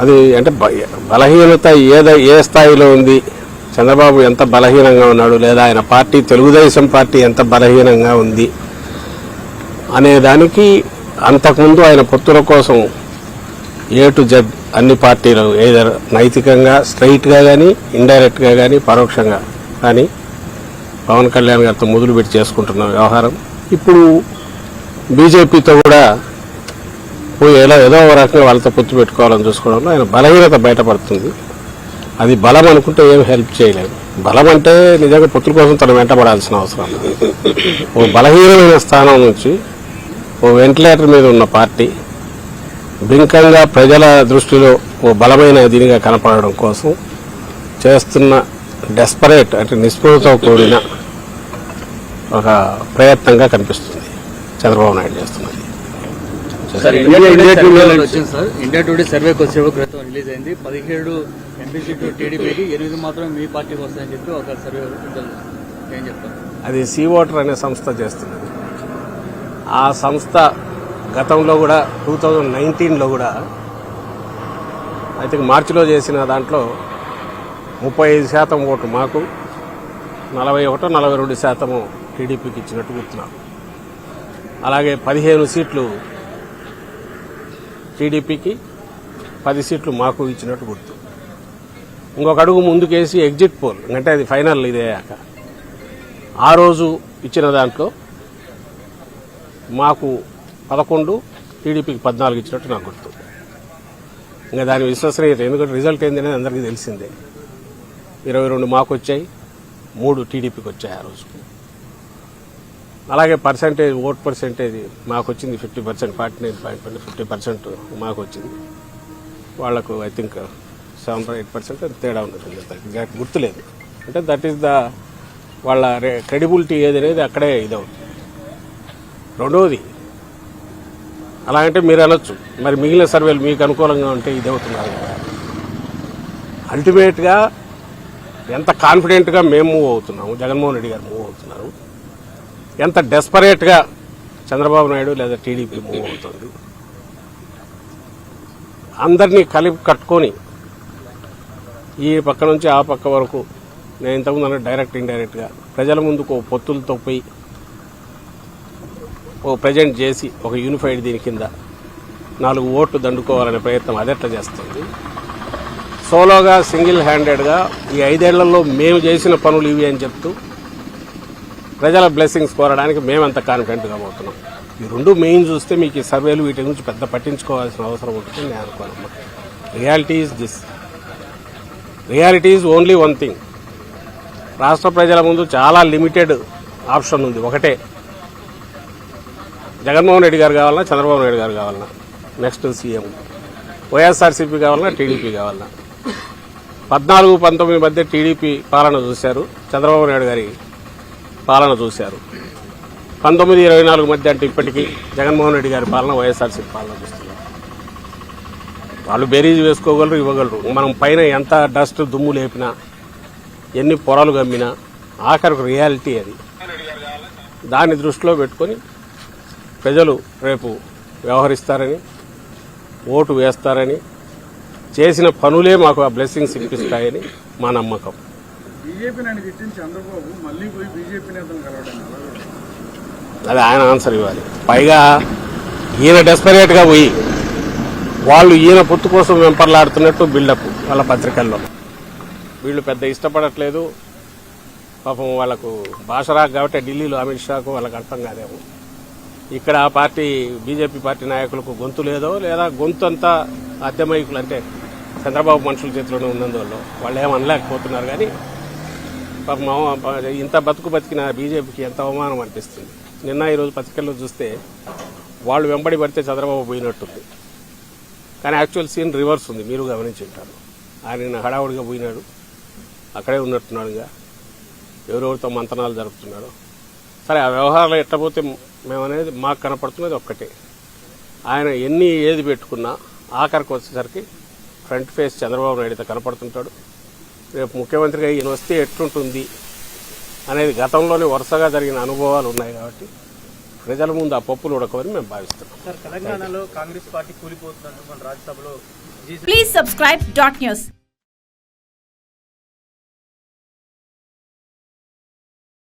అది అంటే బలహీనత ఏద ఏ స్థాయిలో ఉంది? చంద్రబాబు ఎంత బలహీనంగా ఉన్నాడు? లేదా ఆయన పార్టీ తెలుగుదేశం పార్టీ ఎంత బలహీనంగా ఉంది? అనేదానికి అంతకుముందు ఆయన పొత్తుల కోసం ఏ టు జెడ్ అన్ని పార్టీలు ఏదర్ నైతికంగా స్ట్రైట్గా కానీ ఇండైరెక్ట్గా కానీ పరోక్షంగా కానీ పవన్ కళ్యాణ్ గారితో మొదలుపెట్టి చేసుకుంటున్న వ్యవహారం. ఇప్పుడు బీజేపీతో కూడా పోయి ఎలా ఏదో రకంగా వాళ్ళతో పొత్తు పెట్టుకోవాలని చూసుకోవడంలో ఆయన బలహీనత బయటపడుతుంది. అది బలం అనుకుంటే ఏం హెల్ప్ చేయలేదు. బలం అంటే నిజంగా పొత్తుల కోసం తను వెంటబడాల్సిన అవసరం ఓ బలహీనమైన స్థానం నుంచి ఓ వెంటిలేటర్ మీద ఉన్న పార్టీ బింకంగా ప్రజల దృష్టిలో ఓ బలమైన దీనిగా కనపడడం కోసం చేస్తున్న డెస్పరేట్ అంటే నిస్పృహతో కూడిన ఒక ప్రయత్నంగా కనిపిస్తుంది. చంద్రబాబు నాయుడు చేస్తున్నది సార్ ఇండియా టుడే సర్వే వచ్చింది సార్. ఇండియా టుడే సర్వే కొద్దిసేపు క్రితం రిలీజ్ అయింది. పదిహేడు ఎంపీ సీట్లు టీడీపీకి ఎనిమిది మాత్రం మీ పార్టీకి వస్తాయని చెప్పి ఒక సర్వే ఏం చెప్తారు? అది సీ ఓటర్ అనే సంస్థ చేస్తున్నది. ఆ సంస్థ గతంలో కూడా టూ థౌజండ్ నైన్టీన్లో కూడా ఐ థింక్ మార్చిలో చేసిన దాంట్లో ముప్పై ఐదు శాతం ఓటు మాకు నలభై ఒకటో నలభై రెండు శాతము టీడీపీకి ఇచ్చినట్టు గుర్తున్నారు అలాగే పదిహేను సీట్లు టీడీపీకి పది సీట్లు మాకు ఇచ్చినట్టు గుర్తు. ఇంకొక అడుగు ముందుకేసి ఎగ్జిట్ పోల్ అంటే అది ఫైనల్ ఇదే ఆ రోజు ఇచ్చిన దాంట్లో మాకు పదకొండు టీడీపీకి పద్నాలుగు ఇచ్చినట్టు నాకు గుర్తు. ఇంకా దాని విశ్వసనీయత ఎందుకంటే రిజల్ట్ ఏంది అనేది అందరికీ తెలిసిందే. ఇరవై రెండు మాకు వచ్చాయి మూడు టీడీపీకి వచ్చాయి ఆ రోజు. అలాగే పర్సంటేజ్ ఓట్ పర్సంటేజ్ మాకు వచ్చింది fifty percent forty nine point fifty percent మాకు వచ్చింది. వాళ్ళకు I think seven eight percent తేడా ఉంటుంది దానికి గుర్తులేదు. అంటే దట్ ఈస్ ద వాళ్ళ క్రెడిబిలిటీ ఏది అనేది అక్కడే ఇదవుతుంది. రెండవది అలా అంటే మీరు అనొచ్చు మరి మిగిలిన సర్వేలు మీకు అనుకూలంగా ఉంటే ఇది అవుతున్నారు కదా. అల్టిమేట్గా ఎంత కాన్ఫిడెంట్గా మేము మూవ్ అవుతున్నాము జగన్మోహన్ రెడ్డి గారు మూవ్ అవుతున్నారు. ఎంత డెస్పరేట్గా చంద్రబాబు నాయుడు లేదా టీడీపీ మూవ్ అవుతుంది అందరినీ కలిపి కట్టుకొని ఈ పక్క నుంచి ఆ పక్క వరకు నేను ఇంతకుముందు అన్న డైరెక్ట్ ఇండైరెక్ట్గా ప్రజల ముందుకు ఓ పొత్తులతో పోయి ఓ ప్రజెంట్ చేసి ఒక యూనిఫైడ్ దీని కింద నాలుగు ఓట్లు దండుకోవాలనే ప్రయత్నం అదెట్లా చేస్తుంది? సోలోగా సింగిల్ హ్యాండెడ్గా ఈ ఐదేళ్ళలో మేము చేసిన పనులు ఇవి అని చెప్తూ ప్రజల బ్లెస్సింగ్స్ కోరడానికి మేమంత కాన్ఫిడెంట్గా పోతున్నాం. ఈ రెండు మెయిన్ చూస్తే మీకు ఈ సర్వేలు వీటి గురించి పెద్ద పట్టించుకోవాల్సిన అవసరం ఉంటుంది నేను అనుకోనమ్మా. Reality is this reality is only one thing రాష్ట్ర ప్రజల ముందు చాలా లిమిటెడ్ ఆప్షన్ ఉంది. ఒకటే. జగన్మోహన్ రెడ్డి గారు కావాలన్నా చంద్రబాబు నాయుడు గారు కావాలన్నా. నెక్స్ట్ సీఎం వైఎస్ఆర్సీపీ కావాలన్నా టీడీపీ కావాలన్నా. పద్నాలుగు పంతొమ్మిది మధ్య టీడీపీ పాలన చూశారు. చంద్రబాబు నాయుడు గారి పాలన చూశారు. పంతొమ్మిది ఇరవై నాలుగు మధ్య అంటే ఇప్పటికీ జగన్మోహన్ రెడ్డి గారి పాలన వైఎస్ఆర్సీపీ పాలన చూస్తున్నారు వాళ్ళు బేరీజ్ వేసుకోగలరు ఇవ్వగలరు. మనం పైన ఎంత డస్ట్ దుమ్ము లేపినా ఎన్ని పొరలు గమ్మినా ఆఖరికి రియాలిటీ అది. దాన్ని దృష్టిలో పెట్టుకొని ప్రజలు రేపు వ్యవహరిస్తారని ఓటు వేస్తారని చేసిన పనులే మాకు ఆ బ్లెస్సింగ్స్ ఇప్పిస్తాయని మా నమ్మకం. బీజేపీ నన్ను తిట్టిన చంద్రబాబు మళ్ళీ పోయి బీజేపీ నేతలు కలవడం అది ఆయన ఆన్సర్ ఇవ్వాలి. పైగా ఈయన డెస్పరేట్గా పోయి వాళ్ళు ఈయన పొత్తు కోసం వెంపర్లాడుతున్నట్టు బిల్డప్ వాళ్ళ పత్రికల్లో. వీళ్ళు పెద్ద ఇష్టపడట్లేదు. పాపం వాళ్ళకు భాష రాక కాబట్టి ఢిల్లీలో అమిత్ షాకు వాళ్ళకి అర్థం కాదేమో. ఇక్కడ ఆ పార్టీ బీజేపీ పార్టీ నాయకులకు గొంతు లేదో లేదా గొంతు అంతా అద్దెమైకులు అంటే చంద్రబాబు మనుషుల చేతిలోనే ఉన్నందువల్ల వాళ్ళు ఏమనలేకపోతున్నారు కానీ ఇంత బతుకు బతికిన బీజేపీకి ఎంత అవమానం అనిపిస్తుంది. నిన్న ఈరోజు పత్రికల్లో చూస్తే వాళ్ళు వెంబడి పడితే చంద్రబాబు పోయినట్టుంది. కానీ యాక్చువల్ సీన్ రివర్స్ ఉంది మీరు గమనించి ఉంటారు ఆయన హడావుడిగా పోయినాడు అక్కడే ఉన్నట్టున్నాడుగా ఎవరెవరితో మంతనాలు జరుపుతున్నాడు. సరే ఆ వ్యవహారాలు ఎట్టబోతే మేమనేది మాకు కనపడుతున్నది ఒక్కటే. ఆయన ఎన్ని ఏది పెట్టుకున్నా ఆఖరికి వచ్చేసరికి ఫ్రంట్ ఫేస్ చంద్రబాబు నాయుడుతో కనపడుతుంటాడు. రేపు ముఖ్యమంత్రిగా ఈయన వస్తే ఎట్లుంటుంది అనేది గతంలోనే వరుసగా జరిగిన అనుభవాలు ఉన్నాయి కాబట్టి ప్రజల ముందు ఆ పప్పులు ఉడకవని మేము భావిస్తున్నాం. సార్ తెలంగాణలో కాంగ్రెస్ పార్టీ